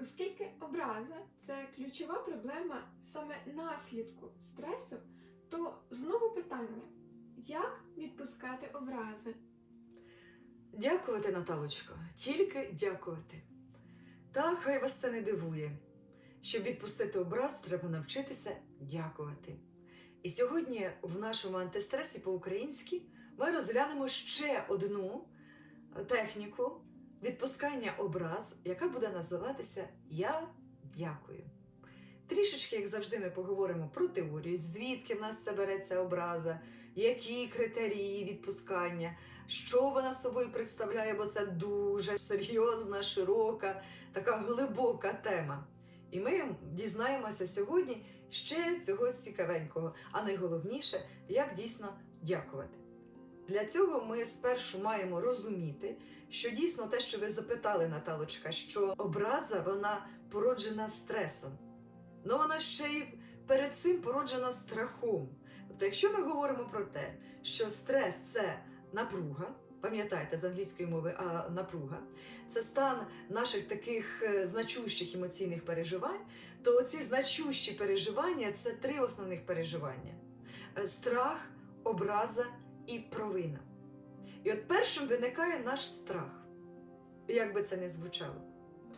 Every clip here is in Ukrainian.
Оскільки образа це ключова проблема саме наслідку стресу, то знову питання: як відпускати образи? Дякувати, Наталочко, тільки дякувати. Та хай вас це не дивує. Щоб відпустити образ, треба навчитися дякувати. І сьогодні в нашому антистресі по-українськи ми розглянемо ще одну техніку відпускання образ, яка буде називатися Я дякую. Трішечки, як завжди, ми поговоримо про теорію, звідки в нас це береться образа, які критерії відпускання, що вона собою представляє, бо це дуже серйозна, широка, така глибока тема. І ми дізнаємося сьогодні ще цього цікавенького, а найголовніше, як дійсно дякувати. Для цього ми спершу маємо розуміти, що дійсно те, що ви запитали, Наталочка, що образа вона породжена стресом. Ну вона ще й перед цим породжена страхом. Тобто, якщо ми говоримо про те, що стрес це напруга, пам'ятаєте з англійської мови, а напруга це стан наших таких е, значущих емоційних переживань, то ці значущі переживання це три основних переживання: Е, страх, образа і провина. І от першим виникає наш страх. Як би це не звучало.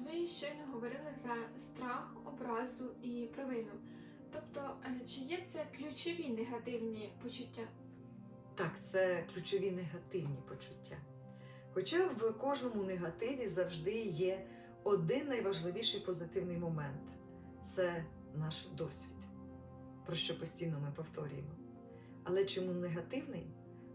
Ви щойно говорили за страх, образу і провину. Тобто, чи є це ключові негативні почуття? Так, це ключові негативні почуття. Хоча в кожному негативі завжди є один найважливіший позитивний момент це наш досвід, про що постійно ми повторюємо. Але чому негативний?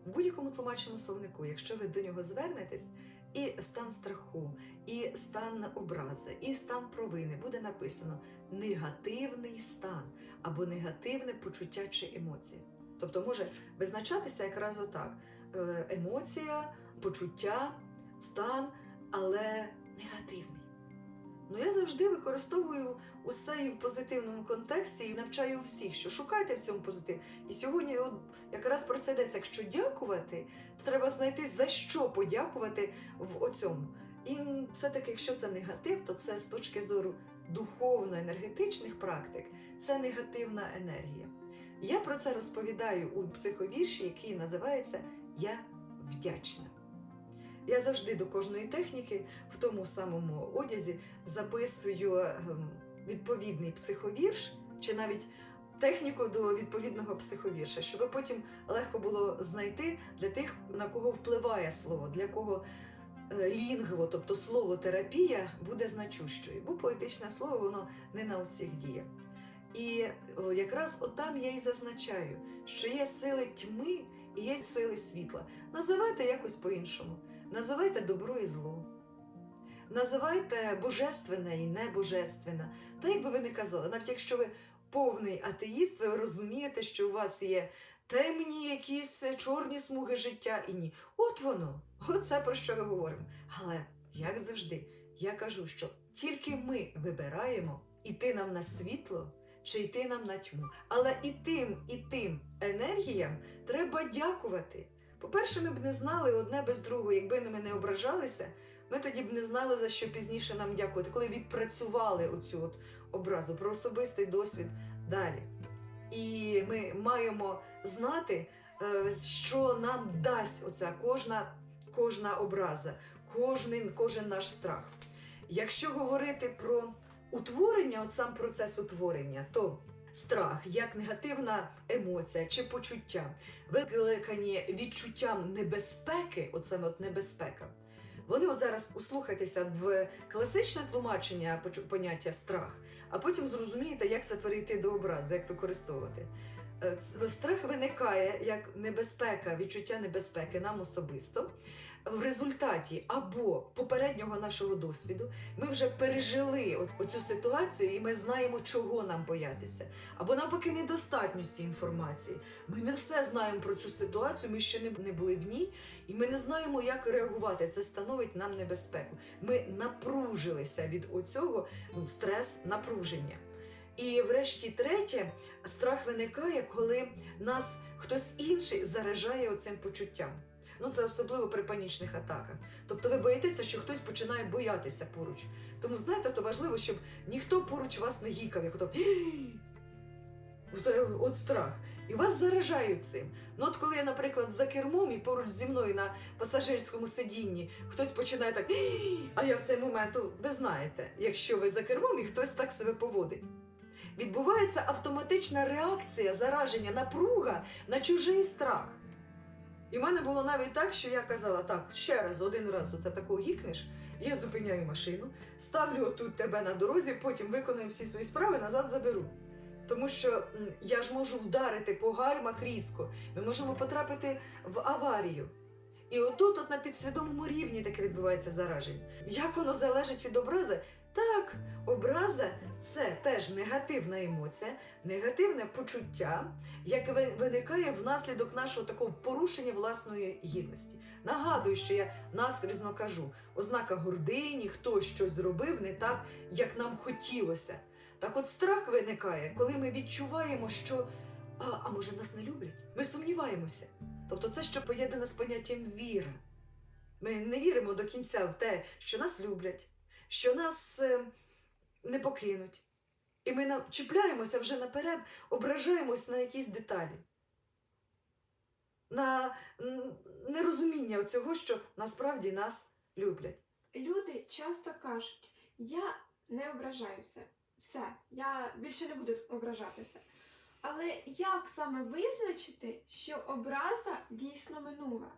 В будь-якому тлумачному словнику, якщо ви до нього звернетесь, і стан страху, і стан образи, і стан провини буде написано негативний стан або негативне почуття чи емоція. Тобто може визначатися якраз отак: Е, емоція, почуття, стан, але негативний. Ну я завжди використовую усе і в позитивному контексті і навчаю всіх, що шукайте в цьому позитив. І сьогодні от якраз про це йдеться. Якщо дякувати, то треба знайти за що подякувати в оцьому. І все-таки, якщо це негатив, то це з точки зору духовно-енергетичних практик, це негативна енергія. Я про це розповідаю у психовірші, який називається Я вдячна. Я завжди до кожної техніки в тому самому одязі записую ем, відповідний психовірш чи навіть техніку до відповідного психовірша, щоб потім легко було знайти для тих, на кого впливає слово, для кого е, лінгво, тобто слово терапія, буде значущою, бо поетичне слово воно не на усіх діє. І якраз отам я і зазначаю, що є сили тьми і є сили світла. Називайте якось по-іншому. Називайте добро і зло. Називайте божественне і небожественне. Та як би ви не казали, навіть якщо ви повний атеїст, ви розумієте, що у вас є темні якісь чорні смуги життя і ні. От воно, оце про що ми говоримо. Але, як завжди, я кажу, що тільки ми вибираємо іти нам на світло чи йти нам на тьму. Але і тим, і тим енергіям треба дякувати. По-перше, ми б не знали одне без другого, якби ми не ображалися, ми тоді б не знали, за що пізніше нам дякувати, коли відпрацювали оцю от образу про особистий досвід далі. І ми маємо знати, е, що нам дасть оця кожна, кожна образа, кожен, кожен наш страх. Якщо говорити про утворення, от сам процес утворення, то страх як негативна емоція чи почуття, викликані відчуттям небезпеки, саме от небезпека. Вони от зараз услухайтеся в класичне тлумачення поняття страх, а потім зрозумієте, як це перейти до образу, як використовувати. Е, Страх виникає як небезпека, відчуття небезпеки нам особисто. В результаті або попереднього нашого досвіду ми вже пережили оцю ситуацію, і ми знаємо, чого нам боятися. Або навпаки, недостатності інформації. Ми не все знаємо про цю ситуацію, ми ще не були в ній, і ми не знаємо, як реагувати. Це становить нам небезпеку. Ми напружилися від оцього ну, стрес, напруження. І врешті третє, страх виникає, коли нас хтось інший заражає оцим почуттям. Ну це особливо при панічних атаках. Тобто ви боїтеся, що хтось починає боятися поруч. Тому знаєте, то важливо, щоб ніхто поруч вас не гікав, як от, от страх. І вас заражають цим. Ну от коли я, наприклад, за кермом і поруч зі мною на пасажирському сидінні хтось починає так, а я в цей момент, ну, ви знаєте, якщо ви за кермом і хтось так себе поводить. Відбувається автоматична реакція зараження, напруга на чужий страх. І в мене було навіть так, що я казала: так, ще раз, один раз оце такого гікнеш, я зупиняю машину, ставлю отут тебе на дорозі, потім виконую всі свої справи, назад заберу. Тому що я ж можу вдарити по гальмах різко, ми можемо потрапити в аварію. І отут, от на підсвідомому рівні таке відбувається зараження. Як воно залежить від образи? Так, образа це теж негативна емоція, негативне почуття, яке виникає внаслідок нашого такого порушення власної гідності. Нагадую, що я наскрізно кажу: ознака гордині, хтось щось зробив не так, як нам хотілося. Так от страх виникає, коли ми відчуваємо, що а, а може нас не люблять? Ми сумніваємося. Тобто це ще поєднане з поняттям віра. Ми не віримо до кінця в те, що нас люблять, що нас е, не покинуть. І ми чіпляємося вже наперед, ображаємось на якісь деталі. На нерозуміння цього, що насправді нас люблять. Люди часто кажуть: я не ображаюся, все, я більше не буду ображатися. Але як саме визначити, що образа дійсно минула?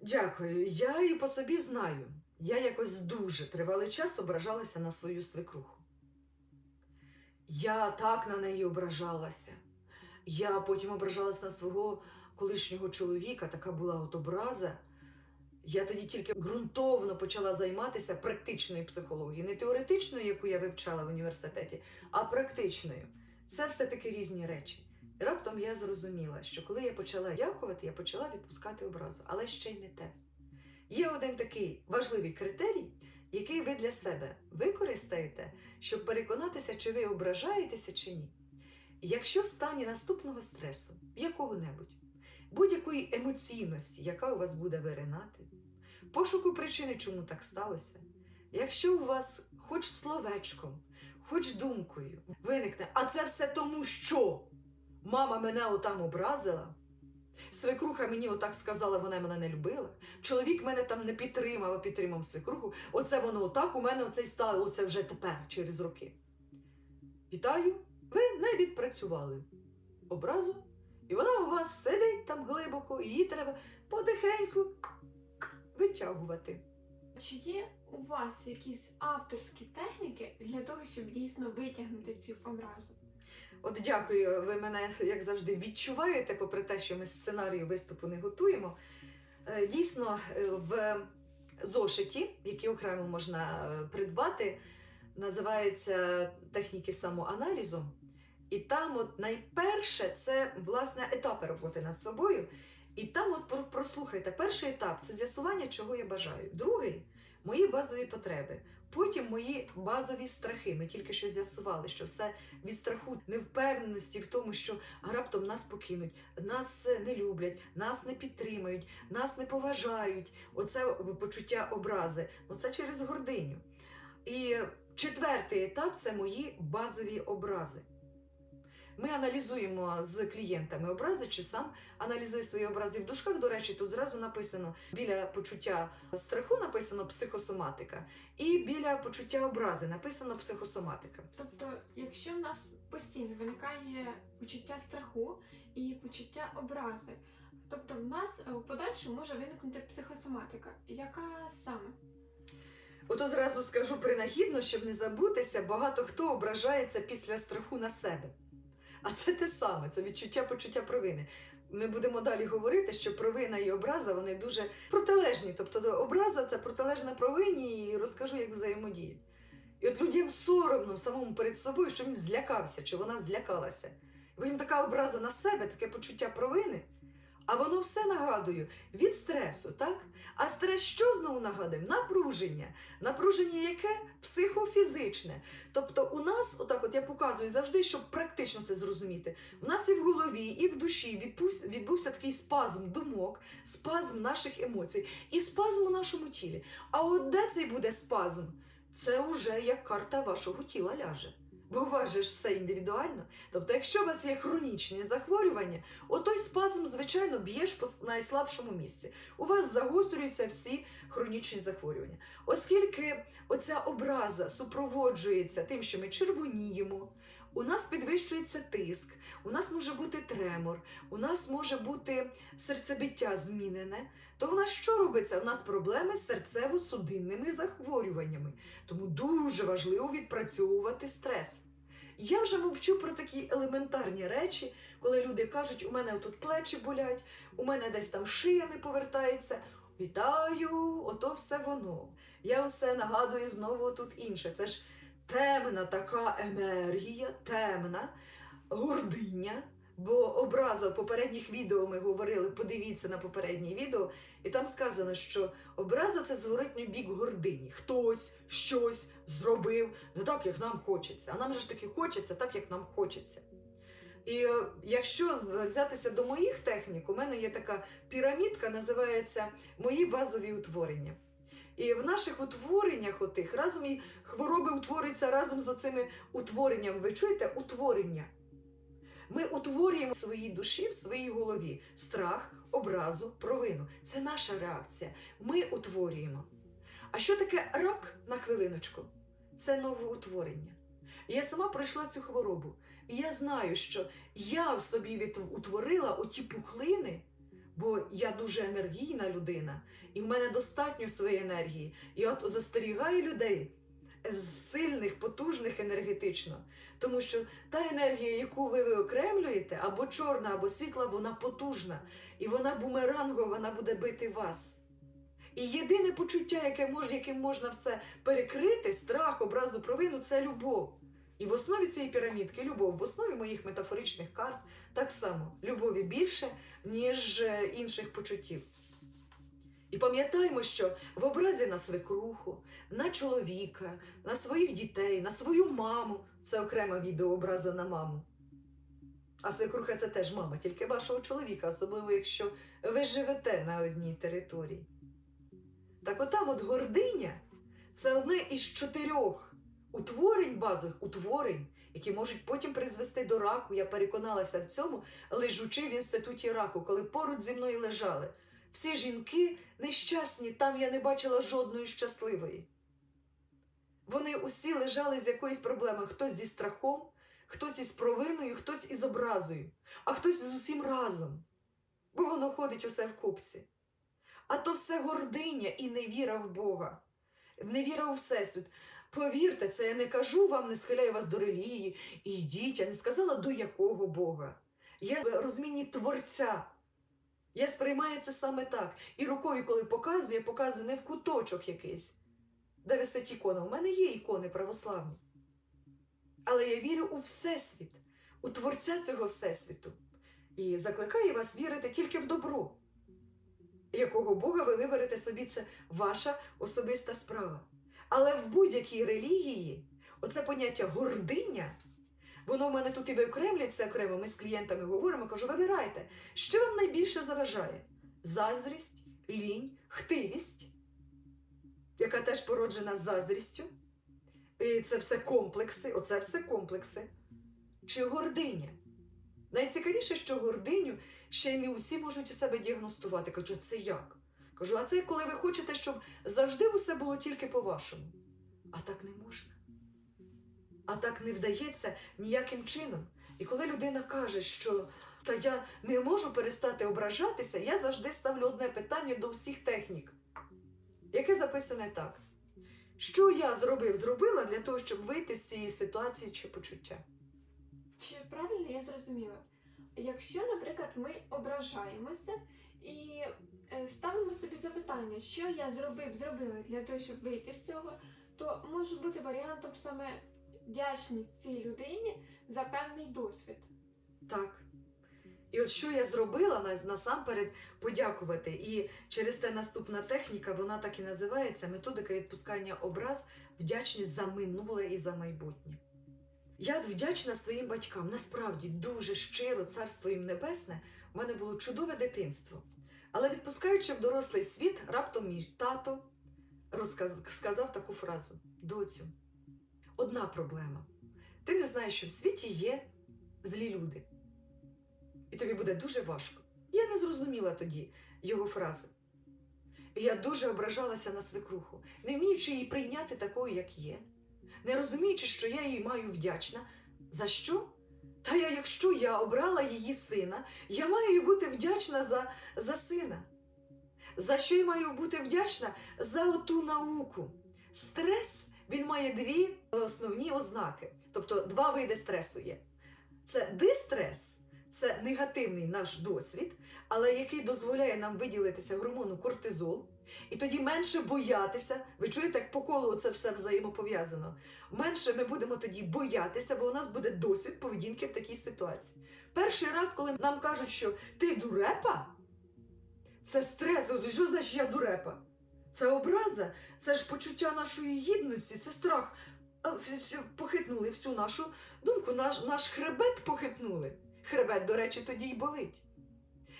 Дякую. Я і по собі знаю. Я якось дуже тривалий час ображалася на свою свекруху. Я так на неї ображалася. Я потім ображалася на свого колишнього чоловіка, така була от образа. Я тоді тільки ґрунтовно почала займатися практичною психологією, не теоретичною, яку я вивчала в університеті, а практичною. Це все-таки різні речі. Раптом я зрозуміла, що коли я почала дякувати, я почала відпускати образу, але ще й не те. Є один такий важливий критерій, який ви для себе використаєте, щоб переконатися, чи ви ображаєтеся чи ні. Якщо в стані наступного стресу, якого-небудь, будь-якої емоційності, яка у вас буде виринати, пошуку причини, чому так сталося, якщо у вас хоч словечком, хоч думкою виникне, а це все тому, що мама мене отам образила, свекруха мені отак сказала, вона мене не любила, чоловік мене там не підтримав, а підтримав свекруху, оце воно отак у мене оце й стало, вже тепер, через роки. Вітаю, ви не відпрацювали образу, і вона у вас сидить там глибоко, її треба потихеньку витягувати. Чи є у вас якісь авторські техніки для того, щоб дійсно витягнути цю образу? От дякую, ви мене, як завжди, відчуваєте, попри те, що ми сценарію виступу не готуємо. Е, Дійсно, е, в зошиті, який окремо можна е, придбати, називається техніки самоаналізу. І там, от найперше, це власне етапи роботи над собою. І там, от прослухайте, перший етап це з'ясування, чого я бажаю. Другий мої базові потреби. Потім мої базові страхи. Ми тільки що з'ясували, що все від страху, невпевненості в тому, що раптом нас покинуть, нас не люблять, нас не підтримають, нас не поважають. Оце почуття образи. Ну це через гординю. І четвертий етап це мої базові образи. Ми аналізуємо з клієнтами образи, чи сам аналізує свої образи в дужках. До речі, тут зразу написано біля почуття страху написано психосоматика, і біля почуття образи написано психосоматика. Тобто, якщо в нас постійно виникає почуття страху і почуття образи, тобто в нас е, в подальшому може виникнути психосоматика. Яка саме? Ото зразу скажу принагідно, щоб не забутися, багато хто ображається після страху на себе. А це те саме, це відчуття почуття провини. Ми будемо далі говорити, що провина і образа вони дуже протилежні. Тобто образа це протилежна провині, і розкажу, як взаємодіють. І от людям соромно самому перед собою, що він злякався, чи вона злякалася. Бо їм така образа на себе, таке почуття провини. А воно все нагадую від стресу, так? А стрес що знову нагадує? Напруження. Напруження яке? Психофізичне. Тобто у нас, отак от я показую завжди, щоб практично це зрозуміти. У нас і в голові, і в душі відбувся такий спазм думок, спазм наших емоцій і спазм у нашому тілі. А от де цей буде спазм? Це вже як карта вашого тіла ляже. Бо все індивідуально. Тобто, якщо у вас є хронічні захворювання, отой спазм, звичайно, б'єш по найслабшому місці. У вас загострюються всі хронічні захворювання. Оскільки оця образа супроводжується тим, що ми червоніємо, у нас підвищується тиск, у нас може бути тремор, у нас може бути серцебиття змінене, то у нас що робиться? У нас проблеми з серцево-судинними захворюваннями. Тому дуже важливо відпрацьовувати стрес. Я вже мовчу про такі елементарні речі, коли люди кажуть, у мене тут плечі болять, у мене десь там шия не повертається. Вітаю, ото все воно. Я все нагадую знову тут інше. Це ж темна така енергія, темна, гординя. Бо образа в попередніх відео ми говорили, подивіться на попереднє відео, і там сказано, що образа це зворотній бік гордині. Хтось щось зробив не так, як нам хочеться. А нам же ж таки хочеться так, як нам хочеться. І е, якщо взятися до моїх технік, у мене є така пірамідка, називається Мої базові утворення. І в наших утвореннях отих разом і хвороби утворюються разом з оцими утворенням. Ви чуєте? Утворення. Ми утворюємо в своїй душі, в своїй голові страх, образу, провину. Це наша реакція. Ми утворюємо. А що таке рак на хвилиночку? Це нове утворення. Я сама пройшла цю хворобу. І я знаю, що я в собі утворила оті пухлини, бо я дуже енергійна людина, і в мене достатньо своєї енергії. І от застерігаю людей сильних, потужних енергетично. Тому що та енергія, яку ви виокремлюєте, або чорна, або світла, вона потужна. І вона бумерангова, вона буде бити вас. І єдине почуття, яке мож, яким можна все перекрити, страх, образу, провину це любов. І в основі цієї пірамідки любов, в основі моїх метафоричних карт так само любові більше, ніж е, інших почуттів. І пам'ятаємо, що в образі на свекруху, на чоловіка, на своїх дітей, на свою маму це окрема відеообраза на маму. А свекруха це теж мама, тільки вашого чоловіка, особливо якщо ви живете на одній території. Так отам от гординя це одне із чотирьох утворень, базових утворень, які можуть потім призвести до раку. Я переконалася в цьому, лежучи в інституті раку, коли поруч зі мною лежали. Всі жінки нещасні, там я не бачила жодної щасливої. Вони усі лежали з якоюсь проблемою, хтось зі страхом, хтось із провиною, хтось із образою, а хтось з усім разом. Бо воно ходить усе в купці. А то все гординя і невіра в Бога, невіра у Всесвіт. Повірте, це я не кажу вам, не схиляю вас до релігії. І йдіть, я не сказала до якого Бога. Я в розумінні Творця. Я сприймаю це саме так. І рукою, коли показую, я показую не в куточок якийсь, де висить ікона. У мене є ікони православні. Але я вірю у Всесвіт, у Творця цього Всесвіту. І закликаю вас вірити тільки в добро. Якого Бога ви виберете собі, це ваша особиста справа. Але в будь-якій релігії оце поняття гординя, воно в мене тут і виокремлюється окремо. Ми з клієнтами говоримо, кажу, вибирайте, що вам найбільше заважає? Заздрість, лінь, хтивість, яка теж породжена заздрістю. І це все комплекси, оце все комплекси. Чи гординя? Найцікавіше, що гординю ще й не усі можуть у себе діагностувати. Кажу, це як? Кажу, а це коли ви хочете, щоб завжди усе було тільки по-вашому. А так не можна. А так не вдається ніяким чином. І коли людина каже, що та я не можу перестати ображатися, я завжди ставлю одне питання до всіх технік, яке записане так. Що я зробив, зробила для того, щоб вийти з цієї ситуації чи почуття? Чи правильно я зрозуміла? Якщо, наприклад, ми ображаємося і ставимо собі запитання, що я зробив, зробила для того, щоб вийти з цього, то може бути варіантом саме вдячність цій людині за певний досвід. Так. І от що я зробила насамперед подякувати. І через те наступна техніка, вона так і називається методика відпускання образ, вдячність за минуле і за майбутнє. Я вдячна своїм батькам. Насправді дуже щиро, царство їм небесне, в мене було чудове дитинство. Але відпускаючи в дорослий світ, раптом мій тато сказав таку фразу: Доцю, одна проблема. Ти не знаєш, що в світі є злі люди. І тобі буде дуже важко. Я не зрозуміла тоді його фрази. І я дуже ображалася на свекруху, не вміючи її прийняти такою, як є, не розуміючи, що я їй маю вдячна. За що? Та я, якщо я обрала її сина, я маю їй бути вдячна за, за сина. За що я маю бути вдячна? За оту науку. Стрес він має дві основні ознаки, тобто два види стресу є. Це дистрес, це негативний наш досвід, але який дозволяє нам виділитися гормону кортизол, і тоді менше боятися. Ви чуєте, як по колу це все взаємопов'язано. Менше ми будемо тоді боятися, бо у нас буде досвід поведінки в такій ситуації. Перший раз, коли нам кажуть, що ти дурепа, це стрес. Що значить я дурепа? Це образа, це ж почуття нашої гідності, це страх. Похитнули всю нашу думку, наш, наш хребет похитнули. Хребет, до речі, тоді й болить.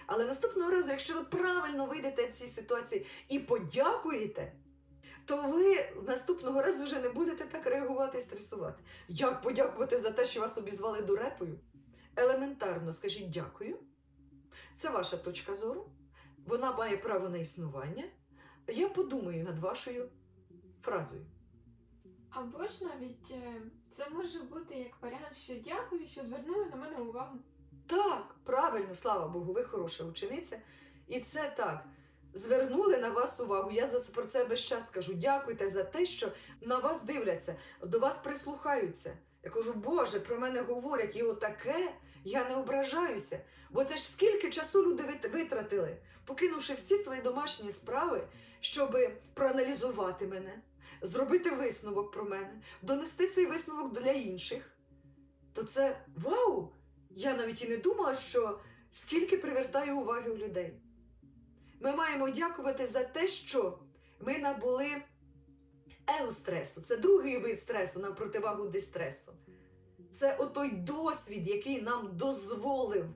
Але наступного разу, якщо ви правильно вийдете в цій ситуації і подякуєте, то ви наступного разу вже не будете так реагувати і стресувати. Як подякувати за те, що вас обізвали дурепою? Елементарно скажіть дякую. Це ваша точка зору. Вона має право на існування. Я подумаю над вашою фразою. Або ж навіть е, це може бути як варіант, що дякую, що звернули на мене увагу. Так, правильно, слава Богу, ви хороша учениця. І це так. Звернули на вас увагу. Я за про це весь час кажу. Дякуйте за те, що на вас дивляться, до вас прислухаються. Я кажу, Боже, про мене говорять, і отаке, я не ображаюся. Бо це ж скільки часу люди витратили, покинувши всі свої домашні справи, щоб проаналізувати мене, зробити висновок про мене, донести цей висновок для інших. То це вау! Я навіть і не думала, що скільки привертаю уваги у людей. Ми маємо дякувати за те, що ми набули еустресу. Це другий вид стресу на противагу дистресу. Це отой досвід, який нам дозволив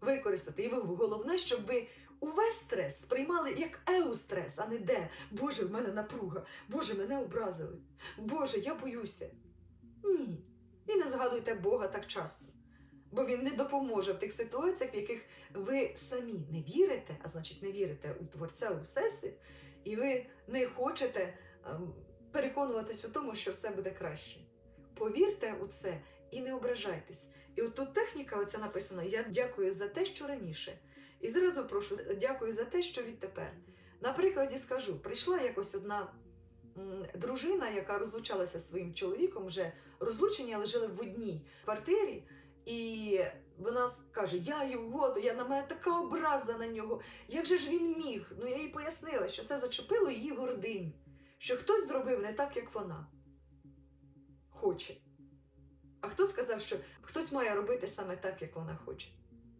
використати. І головне, щоб ви увесь стрес сприймали як еустрес, а не де. Боже, в мене напруга, Боже, мене образили. Боже, я боюся. Ні. І не згадуйте Бога так часто. Бо він не допоможе в тих ситуаціях, в яких ви самі не вірите, а значить, не вірите у Творця, у Всесвіт, і ви не хочете ем, переконуватись у тому, що все буде краще. Повірте у це і не ображайтесь. І от тут техніка оця написана: Я дякую за те, що раніше. І зразу прошу, дякую за те, що відтепер. На прикладі скажу: прийшла якось одна дружина, яка розлучалася зі своїм чоловіком, вже розлучені, але жили в одній квартирі. Вона каже: Я його, то я на мене така образа на нього. Як же ж він міг? Ну я їй пояснила, що це зачепило її гординю, що хтось зробив не так, як вона хоче. А хто сказав, що хтось має робити саме так, як вона хоче?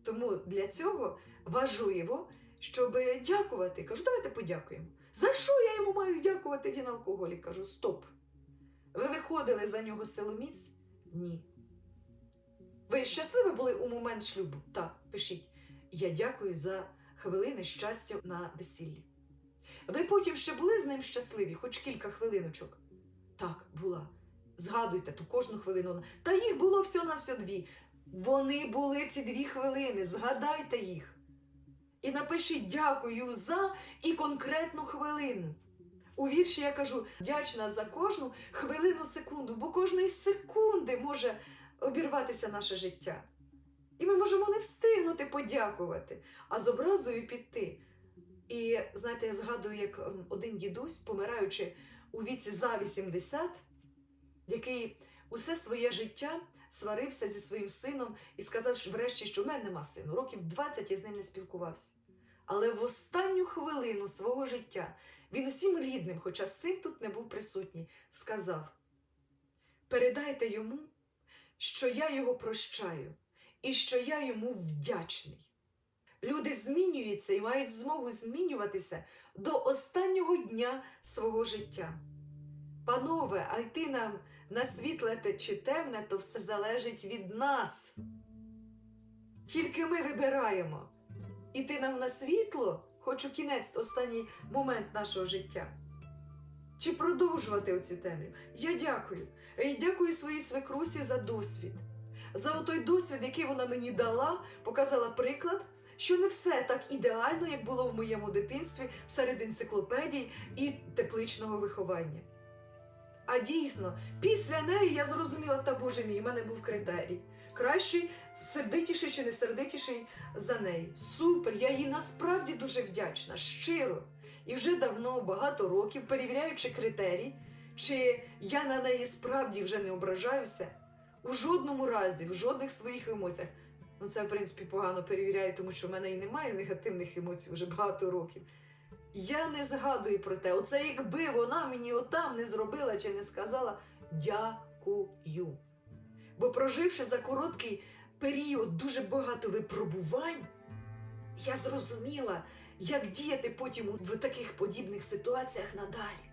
Тому для цього важливо, щоб дякувати. Кажу, давайте подякуємо. За що я йому маю дякувати? Він алкоголік. Кажу, стоп. Ви виходили за нього силоміць? Ні. Ви щасливі були у момент шлюбу? Так, пишіть. Я дякую за хвилини щастя на весіллі. Ви потім ще були з ним щасливі, хоч кілька хвилиночок? Так, була. Згадуйте ту кожну хвилину. Та їх було всього на все дві. Вони були ці дві хвилини. Згадайте їх. І напишіть дякую за і конкретну хвилину. У вірші я кажу вдячна за кожну хвилину секунду, бо кожної секунди може обірватися наше життя. І ми можемо не встигнути подякувати, а з образою піти. І знаєте, я згадую, як ем, один дідусь, помираючи у віці за 80, який усе своє життя сварився зі своїм сином і сказав, що врешті, що в мене нема сину. Років 20 я з ним не спілкувався. Але в останню хвилину свого життя він усім рідним, хоча син тут не був присутній, сказав: передайте йому, що я його прощаю і що я йому вдячний. Люди змінюються і мають змогу змінюватися до останнього дня свого життя. Панове, а йти нам на світле те чи темне, то все залежить від нас. Тільки ми вибираємо іти нам на світло, хоч у кінець останній момент нашого життя. Чи продовжувати оцю темряву? Я дякую. І дякую своїй свекрусі за досвід. За той досвід, який вона мені дала, показала приклад, що не все так ідеально, як було в моєму дитинстві серед енциклопедій і тепличного виховання. А дійсно, після неї я зрозуміла, та Боже мій, в мене був критерій. Кращий, сердитіший чи не сердитіший за неї. Супер! Я їй насправді дуже вдячна, щиро. І вже давно, багато років, перевіряючи критерій, чи я на неї справді вже не ображаюся, у жодному разі, в жодних своїх емоціях. Ну, це, в принципі, погано перевіряю, тому що в мене і немає негативних емоцій вже багато років. Я не згадую про те, оце якби вона мені отам не зробила чи не сказала дякую. Бо проживши за короткий період дуже багато випробувань, я зрозуміла, як діяти потім в таких подібних ситуаціях надалі.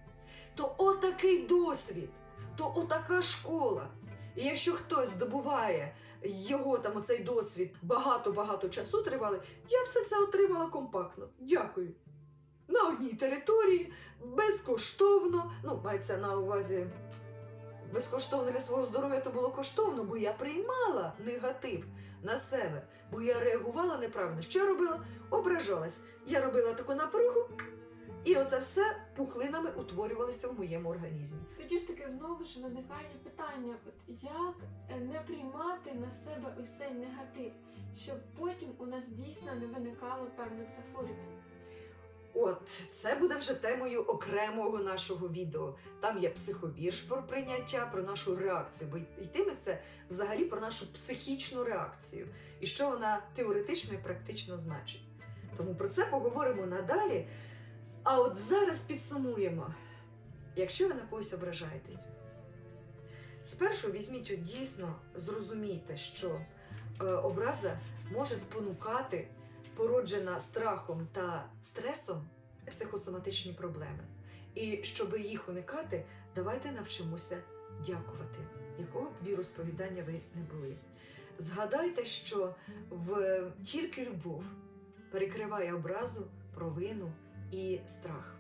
То отакий досвід, то отака школа. І якщо хтось здобуває його там оцей досвід багато-багато часу тривали, я все це отримала компактно. Дякую. На одній території, безкоштовно. Ну, мається на увазі безкоштовно для свого здоров'я то було коштовно, бо я приймала негатив на себе, бо я реагувала неправильно. Що я робила? Ображалась. Я робила таку напругу, і оце все пухлинами утворювалося в моєму організмі. Тоді ж таки знову ж виникає питання: от як е, не приймати на себе ось цей негатив, щоб потім у нас дійсно не виникало певних захворювань. От, це буде вже темою окремого нашого відео. Там є психовірш про прийняття, про нашу реакцію, бо йтиметься взагалі про нашу психічну реакцію і що вона теоретично і практично значить. Тому про це поговоримо надалі. А от зараз підсумуємо, якщо ви на когось ображаєтесь, спершу візьміть от дійсно, зрозумійте, що е, образа може спонукати породжена страхом та стресом психосоматичні проблеми. І щоб їх уникати, давайте навчимося дякувати, якого б віросповідання ви не були. Згадайте, що в тільки любов перекриває образу, провину і страх.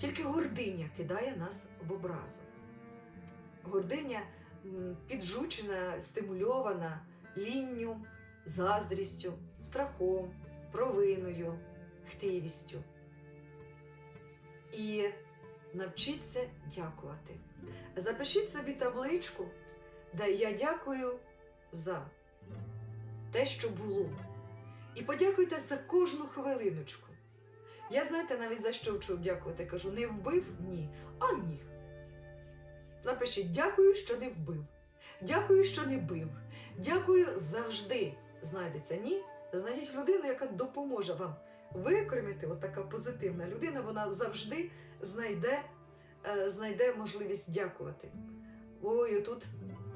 Тільки гординя кидає нас в образу. Гординя піджучена, стимульована лінню, заздрістю, страхом, провиною, хтивістю. І навчіться дякувати. Запишіть собі табличку, де я дякую за те, що було. І подякуйте за кожну хвилиночку. Я знаєте навіть за що вчу дякувати. Кажу, не вбив? Ні, а міг. Напишіть дякую, що не вбив. Дякую, що не бив. Дякую завжди. Знайдеться ні. Знайдіть людину, яка допоможе вам викормити. От така позитивна людина, вона завжди знайде, е, знайде можливість дякувати. Ой, тут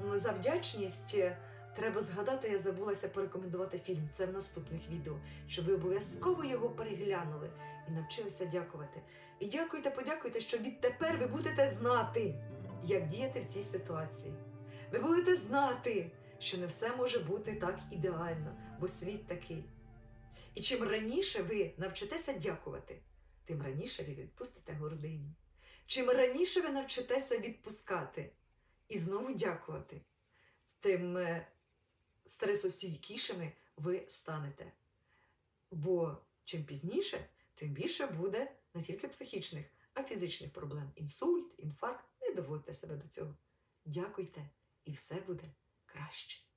м, за вдячність е, треба згадати, я забулася порекомендувати фільм. Це в наступних відео, щоб ви обов'язково його переглянули і навчилися дякувати. І дякуйте, подякуйте, що відтепер ви будете знати, як діяти в цій ситуації. Ви будете знати, що не все може бути так ідеально, бо світ такий. І чим раніше ви навчитеся дякувати, тим раніше ви відпустите гординю. Чим раніше ви навчитеся відпускати і знову дякувати, тим е, стресостійкішими ви станете. Бо чим пізніше, тим більше буде не тільки психічних, а фізичних проблем. Інсульт, інфаркт. Не доводьте себе до цього. Дякуйте, і все буде краще.